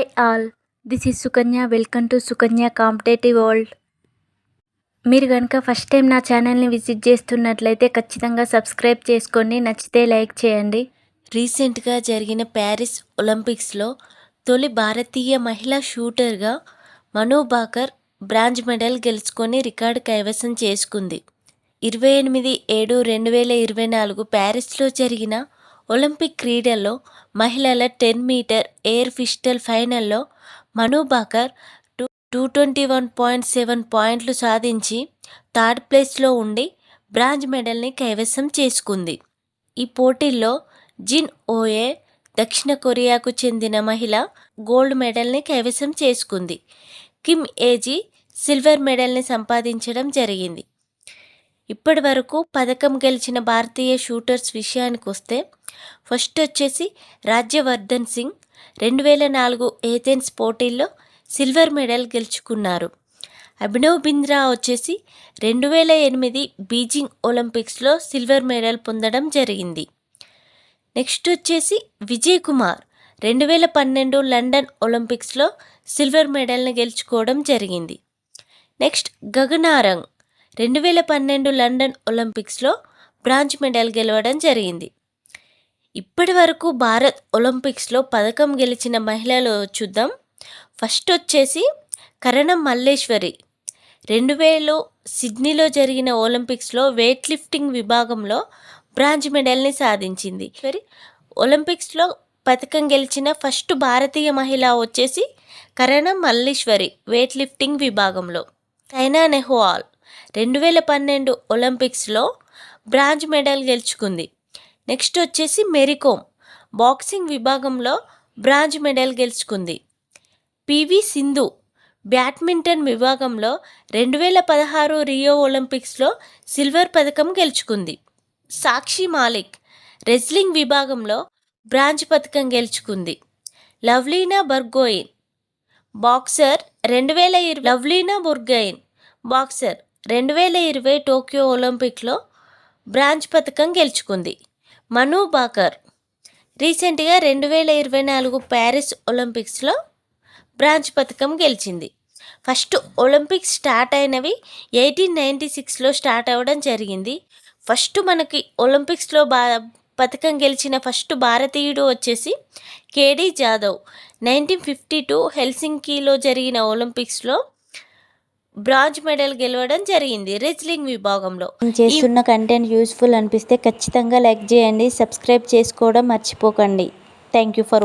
Hi all this is Sukanya welcome to Sukanya competitive world మీరు కనుక first time నా ఛానల్ని విజిట్ చేస్తున్నట్లయితే ఖచ్చితంగా సబ్స్క్రైబ్ చేసుకోండి నచ్చితే లైక్ చేయండి. రీసెంట్గా జరిగిన ప్యారిస్ ఒలింపిక్స్లో తొలి భారతీయ మహిళా షూటర్గా మను బాకర్ బ్రాంజ్ మెడల్ గెలుచుకొని రికార్డు కైవసం చేసుకుంది. ఇరవై ఎనిమిది ఏడు రెండు వేల ఇరవై నాలుగు ప్యారిస్లో జరిగిన ఒలింపిక్ క్రీడల్లో మహిళల టెన్ మీటర్ ఎయిర్ పిస్టల్ ఫైనల్లో Manu Bhaker two two twenty one point seven పాయింట్లు సాధించి థర్డ్ ప్లేస్లో ఉండి బ్రాంజ్ మెడల్ని కైవసం చేసుకుంది. ఈ పోటీల్లో జిన్ ఓయే దక్షిణ కొరియాకు చెందిన మహిళ గోల్డ్ మెడల్ని కైవసం చేసుకుంది. కిమ్ ఏజీ సిల్వర్ మెడల్ని సంపాదించడం జరిగింది. ఇప్పటి వరకు పథకం గెలిచిన భారతీయ షూటర్స్ విషయానికి వస్తే ఫస్ట్ వచ్చేసి రాజ్యవర్ధన్ సింగ్ రెండు వేల నాలుగు ఏథెన్స్ పోటీల్లో సిల్వర్ మెడల్ గెలుచుకున్నారు. అభినవ్ బింద్రా వచ్చేసి రెండు వేల ఎనిమిది బీజింగ్ ఒలింపిక్స్లో సిల్వర్ మెడల్ పొందడం జరిగింది. నెక్స్ట్ వచ్చేసి విజయ్ కుమార్ రెండు వేల పన్నెండు లండన్ ఒలింపిక్స్లో సిల్వర్ మెడల్ని గెలుచుకోవడం జరిగింది. నెక్స్ట్ గగనారంగ్ రెండు వేల పన్నెండు లండన్ ఒలింపిక్స్లో బ్రాంజ్ మెడల్ గెలవడం జరిగింది. ఇప్పటి వరకు భారత్ ఒలింపిక్స్లో పథకం గెలిచిన మహిళలు చూద్దాం. ఫస్ట్ వచ్చేసి కరణం మల్లేశ్వరి. రెండు వేలు సిడ్నీలో జరిగిన ఒలింపిక్స్లో వెయిట్ లిఫ్టింగ్ విభాగంలో బ్రాంజ్ మెడల్ని సాధించింది. మరి ఒలింపిక్స్లో పథకం గెలిచిన ఫస్ట్ భారతీయ మహిళ వచ్చేసి కరణం మల్లీశ్వరి వెయిట్ లిఫ్టింగ్ విభాగంలో. సైనా నెహ్వాల్. రెండు వేల పన్నెండు ఒలింపిక్స్లో బ్రాంజ్ మెడల్ గెలుచుకుంది. నెక్స్ట్ వచ్చేసి మెరికోమ్. బాక్సింగ్ విభాగంలో బ్రాంజ్ మెడల్ గెలుచుకుంది. P V Sindhu. బ్యాడ్మింటన్ విభాగంలో రెండు వేల పదహారు రియో ఒలింపిక్స్లో సిల్వర్ పథకం గెలుచుకుంది. సాక్షి మాలిక్. రెజ్లింగ్ విభాగంలో బ్రాంజ్ పథకం గెలుచుకుంది. లవ్లీనా బర్గోయిన్. బాక్సర్ రెండు వేల ఇరవై లవ్లీనా బుర్గైన్ బాక్సర్ రెండు వేల ఇరవై టోక్యో ఒలింపిక్లో బ్రాంజ్ పథకం గెలుచుకుంది. మను బాకర్ రీసెంట్గా రెండు వేల ఇరవై నాలుగు ప్యారిస్ ఒలింపిక్స్లో బ్రాంజ్ పథకం గెలిచింది. ఫస్ట్ ఒలింపిక్స్ స్టార్ట్ అయినవి ఎయిటీన్ నైంటీ సిక్స్లో స్టార్ట్ అవ్వడం జరిగింది. ఫస్ట్ మనకి ఒలింపిక్స్లో బా పథకం గెలిచిన ఫస్ట్ భారతీయుడు వచ్చేసి KD Jadhav. Nineteen fifty two హెల్సింకీలో జరిగిన ఒలింపిక్స్లో బ్రాంజ్ మెడల్ గెలవడం జరిగింది రెజ్లింగ్ విభాగంలో. నేను చేస్తున్న కంటెంట్ యూస్ఫుల్ అనిపిస్తే ఖచ్చితంగా లైక్ చేయండి సబ్స్క్రైబ్ చేసుకోవడం మర్చిపోకండి. Thank you for